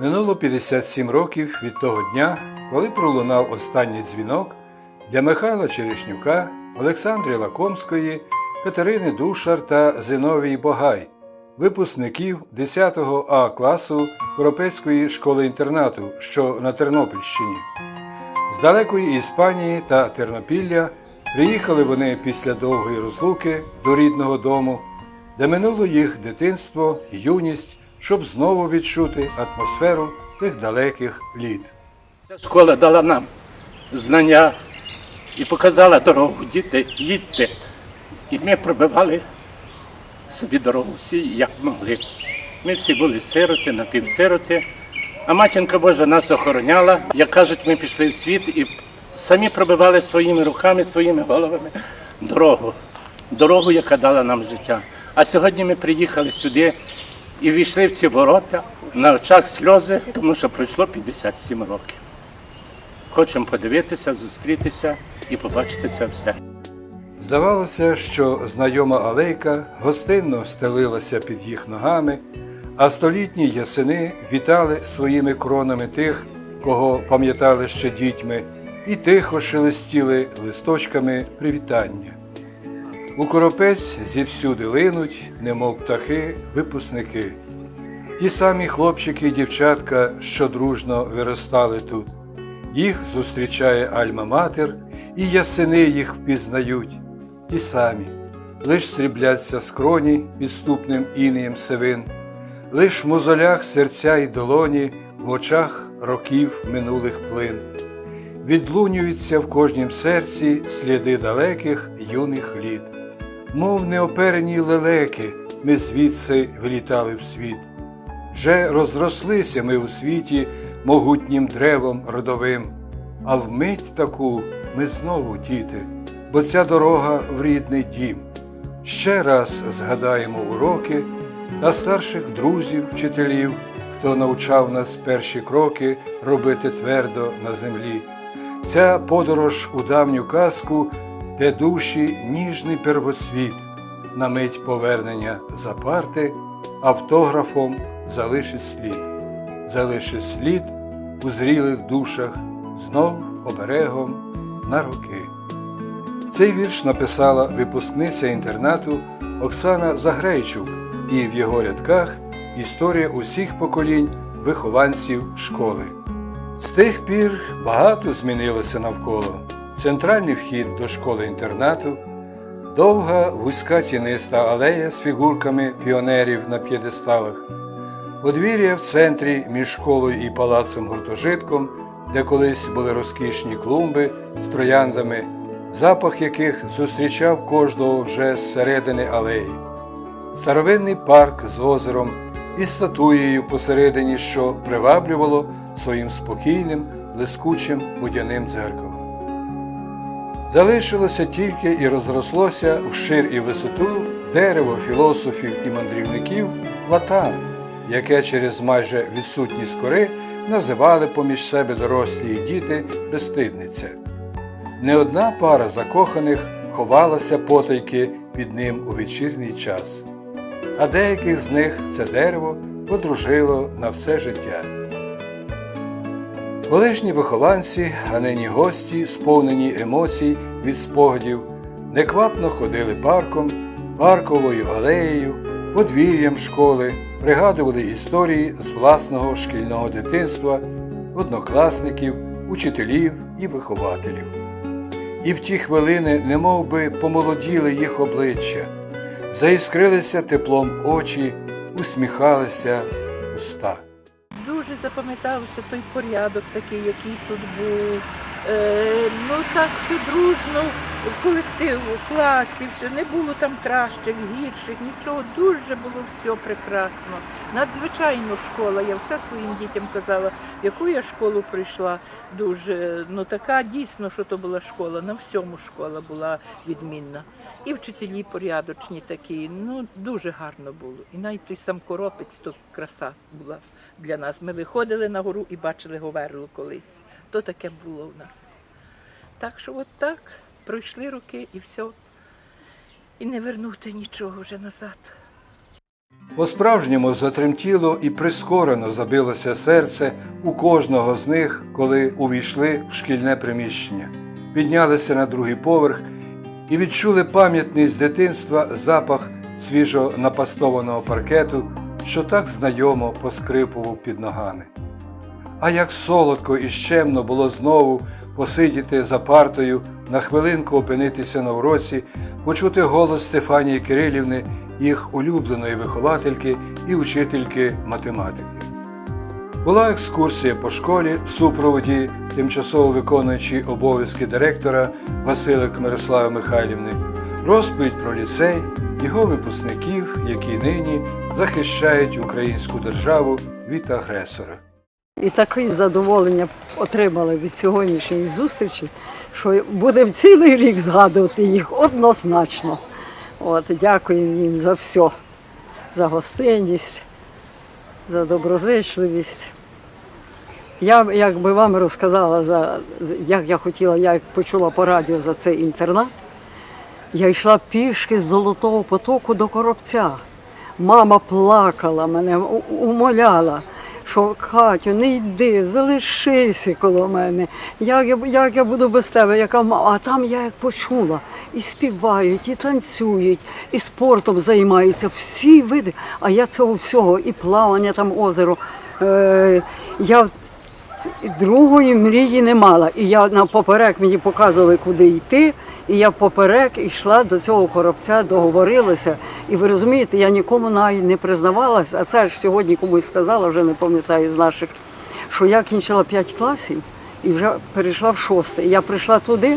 Минуло 57 років від того дня, коли пролунав останній дзвінок для Михайла Черешнюка, Олександри Лакомської, Катерини Душар та Зиновії Богай, випускників 10 А класу Коропецької школи-інтернату, що на Тернопільщині. З далекої Іспанії та Тернопілля приїхали вони після довгої розлуки до рідного дому, де минуло їх дитинство юність, щоб знову відчути атмосферу тих далеких літ. Ця школа дала нам знання і показала дорогу. Діти, їдьте. І ми пробивали собі дорогу всі, як могли. Ми всі були сироти, напівсироти, а матінка Божа нас охороняла. Як кажуть, ми пішли в світ і самі пробивали своїми руками, своїми головами дорогу. Дорогу, яка дала нам життя. А сьогодні ми приїхали сюди і війшли в ці ворота, на очах сльози, тому що пройшло 57 років. Хочемо подивитися, зустрітися і побачити це все. Здавалося, що знайома алейка гостинно стелилася під їх ногами, а столітні ясени вітали своїми кронами тих, кого пам'ятали ще дітьми, і тихо шелестіли листочками привітання. У коропець зівсюди линуть, немов птахи, випускники. Ті самі хлопчики і дівчатка, що дружно виростали тут. Їх зустрічає Альма-Матер, і ясини їх впізнають. Ті самі, лиш срібляться скроні підступним інеєм сивин, лиш в мозолях серця й долоні, в очах років минулих плин. Відлунюються в кожнім серці сліди далеких юних літ. Мов неоперені лелеки, ми звідси вилітали в світ. Вже розрослися ми у світі могутнім древом родовим, а вмить таку ми знову діти, бо ця дорога в рідний дім. Ще раз згадаємо уроки та старших друзів, вчителів, хто навчав нас перші кроки робити твердо на землі. Ця подорож у давню казку, де душі ніжний первосвіт, на мить повернення за парти, автографом залишить слід, залишить слід у зрілих душах, знов оберегом на роки. Цей вірш написала випускниця інтернату Оксана Загрейчук, і в його рядках історія усіх поколінь вихованців школи. З тих пір багато змінилося навколо. Центральний вхід до школи-інтернату, довга вузька тіниста алея з фігурками піонерів на п'єдесталах, подвір'я в центрі між школою і палацом гуртожитком, де колись були розкішні клумби з трояндами, запах яких зустрічав кожного вже з середини алеї, старовинний парк з озером і статуєю посередині, що приваблювало своїм спокійним, блискучим будяним дзеркалом. Залишилося тільки і розрослося вшир і висоту дерево філософів і мандрівників латан, яке через майже відсутність кори називали поміж себе дорослі і діти безстидниця. Не одна пара закоханих ховалася потайки під ним у вечірній час, а деяких з них це дерево подружило на все життя. Колишні вихованці, а нині гості, сповнені емоцій від спогадів, неквапно ходили парком, парковою алеєю, подвір'ям школи, пригадували історії з власного шкільного дитинства, однокласників, учителів і вихователів. І в ті хвилини немов би помолоділи їх обличчя, заіскрилися теплом очі, усміхалися уста. Запам'ятався той порядок такий, який тут був. Е, ну так все дружно, в колективу, в класі, все. Не було там кращих, гірших, нічого. Дуже було все прекрасно. Надзвичайно школа. Я все своїм дітям казала, в яку я школу прийшла. Дуже ну така дійсно, що то була школа. На всьому школа була відмінна. І вчителі порядочні такі. Ну дуже гарно було. І навіть той сам коропець, то краса була для нас. Ми виходили на гору і бачили Говерлу колись. То таке було в нас. Так що от так, пройшли роки і все. І не вернути нічого вже назад. По-справжньому затремтіло і прискорено забилося серце у кожного з них, коли увійшли в шкільне приміщення, піднялися на другий поверх і відчули пам'ятний з дитинства запах свіжо напастованого паркету, що так знайомо поскрипував під ногами. А як солодко і щемно було знову посидіти за партою, на хвилинку опинитися на уроці, почути голос Стефанії Кирилівни, їх улюбленої виховательки і учительки математики. Була екскурсія по школі в супроводі тимчасово виконуючої обов'язки директора Василик Мирослави Михайлівни, розповідь про ліцей, його випускників, які нині захищають українську державу від агресора. І таке задоволення отримали від сьогоднішньої зустрічі, що будемо цілий рік згадувати їх однозначно. От, дякуємо їм за все, за гостинність, за доброзичливість. Я якби вам розказала, за, як я хотіла, я почула по радіо за цей інтернат, я йшла пішки з Золотого потоку до коробця. Мама плакала мене, умоляла, що Катю, не йди, залишися коло мене. Як я, як я буду без тебе, яка мама? А там я як почула, і співають, і танцюють, і спортом займаються, всі види. А я цього всього, і плавання там озеро. Е, я другої мрії не мала. І я на поперек мені показували, куди йти. І я поперек йшла до цього коробця, договорилася. І ви розумієте, я нікому навіть не признавалася, а це ж сьогодні комусь сказала, вже не пам'ятаю з наших, що я кінчила 5 класів і вже перейшла в шостий. Я прийшла туди,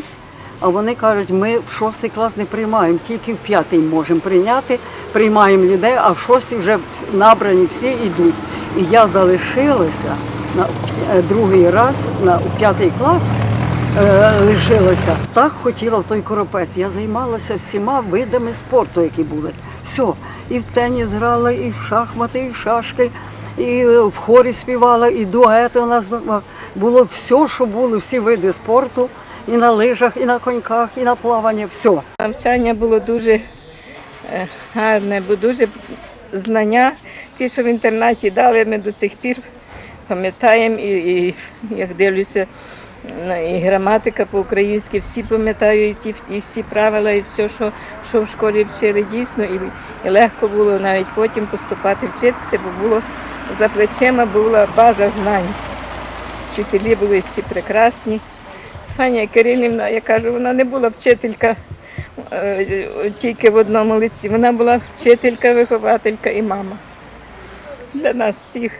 а вони кажуть, ми в шостий клас не приймаємо, тільки в п'ятий можемо прийняти, приймаємо людей, а в шостий вже набрані всі йдуть. І я залишилася на е, другий раз на п'ятий клас е, лишилася. Так хотіла в той коропець. Я займалася всіма видами спорту, які були. Все. І в теніс грала, і в шахмати, і в шашки, і в хорі співала, і дуети у нас було все, що було, всі види спорту, і на лижах, і на коньках, і на плаванні, все. Навчання було дуже е, гарне, бо дуже знання, ті, що в інтернаті дали, ми до цих пір пам'ятаємо і, і як дивлюся, і граматика по-українськи, всі пам'ятають і, всі правила, і все, що, що в школі вчили дійсно, і, і легко було навіть потім поступати вчитися, бо було за плечима була база знань. Вчителі були всі прекрасні. Стефанія Кирилівна, я кажу, вона не була вчителька е, тільки в одному лиці. Вона була вчителька, вихователька і мама. Для нас всіх.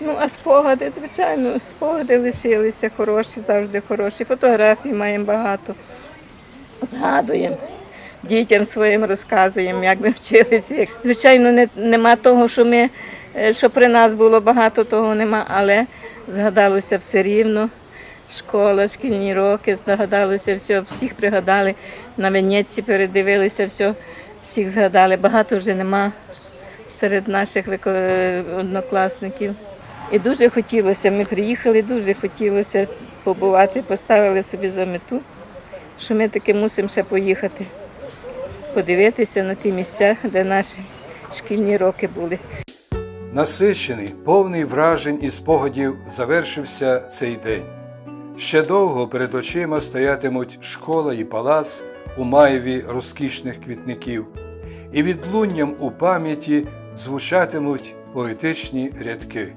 Ну, а спогади, звичайно, спогади лишилися хороші, завжди хороші. Фотографій маємо багато. Згадуємо. Дітям своїм розказуємо, як ми вчилися. Звичайно, не, нема того, що ми, е, що при нас було багато, того нема, але згадалося все рівно. Школа, шкільні роки, згадалося все, всіх пригадали. На Венеці передивилися все, всіх згадали. Багато вже нема серед наших е, однокласників. І дуже хотілося, ми приїхали, дуже хотілося побувати, поставили собі за мету, що ми таки мусимо ще поїхати, подивитися на ті місця, де наші шкільні роки були. Насичений, повний вражень і спогадів завершився цей день. Ще довго перед очима стоятимуть школа і палац у маєві розкішних квітників, і відлунням у пам'яті звучатимуть поетичні рядки.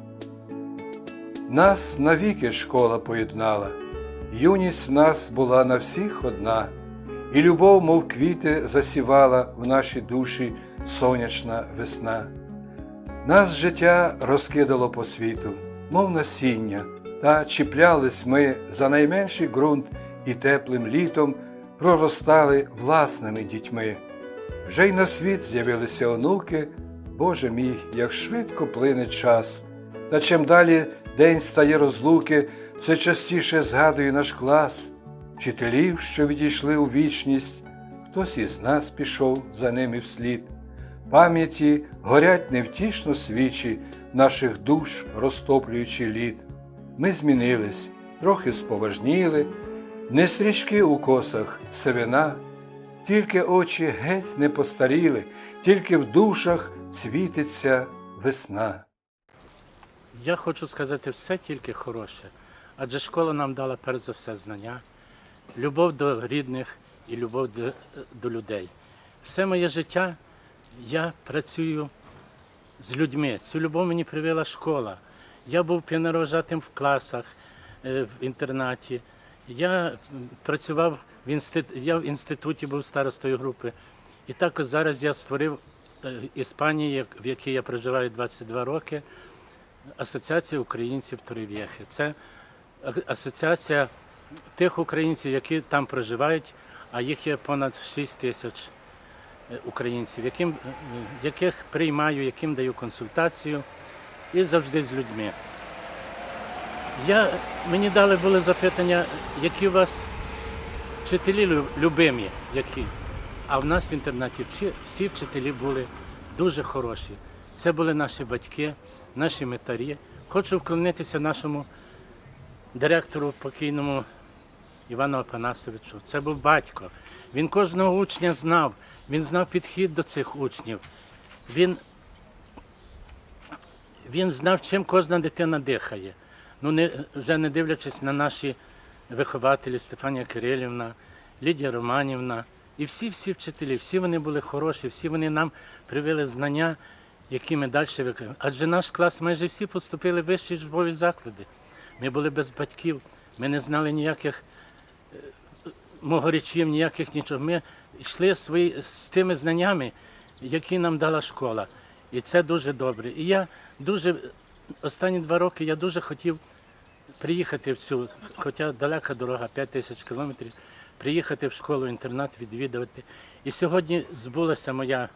Нас навіки школа поєднала, юність в нас була на всіх одна, і любов, мов квіти, засівала в наші душі сонячна весна. Нас життя розкидало по світу, мов насіння, та чіплялись ми за найменший ґрунт і теплим літом проростали власними дітьми. Вже й на світ з'явилися онуки, Боже мій, як швидко плине час. Та чим далі день стає розлуки, все частіше згадує наш клас, вчителів, що відійшли у вічність, хтось із нас пішов за ними вслід. Пам'яті горять невтішно свічі наших душ, розтоплюючи лід. Ми змінились, трохи споважніли, не стрічки у косах сивина, тільки очі геть не постаріли, тільки в душах світиться весна. Я хочу сказати все тільки хороше. Адже школа нам дала перш за все знання, любов до рідних і любов до, до людей. Все моє життя я працюю з людьми. Цю любов мені привела школа. Я був піонервожатим в класах, е, в інтернаті. Я працював в інститу... я в інституті був старостою групи. І також зараз я створив е, Іспанії, в якій я проживаю 22 роки, Асоціація українців Торів'єхи. Це асоціація тих українців, які там проживають, а їх є понад 6 тисяч е, українців, яким, е, яких приймаю, яким даю консультацію і завжди з людьми. Я, мені дали були запитання, які у вас вчителі любимі, які. А в нас в інтернаті всі вчителі були дуже хороші. Це були наші батьки, наші метарі. Хочу вклонитися нашому директору покійному Івану Апанасовичу. Це був батько. Він кожного учня знав, він знав підхід до цих учнів. Він, він знав, чим кожна дитина дихає. Ну, не, вже не дивлячись на наші вихователі Стефанія Кирилівна, Лідія Романівна і всі-всі вчителі, всі вони були хороші, всі вони нам привели знання, які ми далі виконуємо. Адже наш клас майже всі поступили в вищі жбові заклади. Ми були без батьків, ми не знали ніяких е, могорячів, ніяких нічого. Ми йшли свої, з тими знаннями, які нам дала школа. І це дуже добре. І я дуже останні два роки я дуже хотів приїхати в цю, хоча далека дорога, 5 тисяч кілометрів, приїхати в школу-інтернат, відвідувати. І сьогодні збулася моя,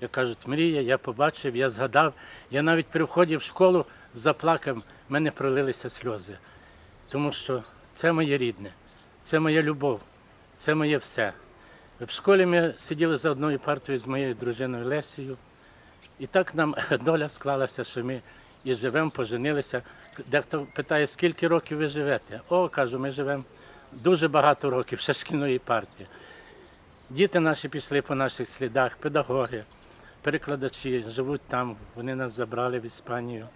як кажуть, мрія, я побачив, я згадав. Я навіть при вході в школу заплакав, в мене пролилися сльози. Тому що це моє рідне, це моя любов, це моє все. В школі ми сиділи за одною партою з моєю дружиною Лесією. І так нам доля склалася, що ми і живемо, поженилися. Дехто питає, скільки років ви живете? О, кажу, ми живемо дуже багато років, ще шкільної партії. Діти наші пішли по наших слідах, педагоги, перекладачі живуть там, вони нас забрали в Іспанію.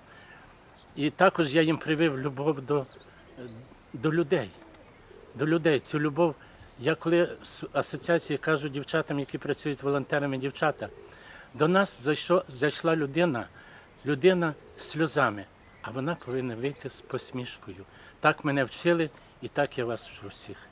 І також я їм привив любов до, до людей. До людей. Цю любов. Я коли з асоціації кажу дівчатам, які працюють волонтерами, дівчата, до нас зайшло, зайшла людина, людина з сльозами, а вона повинна вийти з посмішкою. Так мене вчили, і так я вас вчу всіх.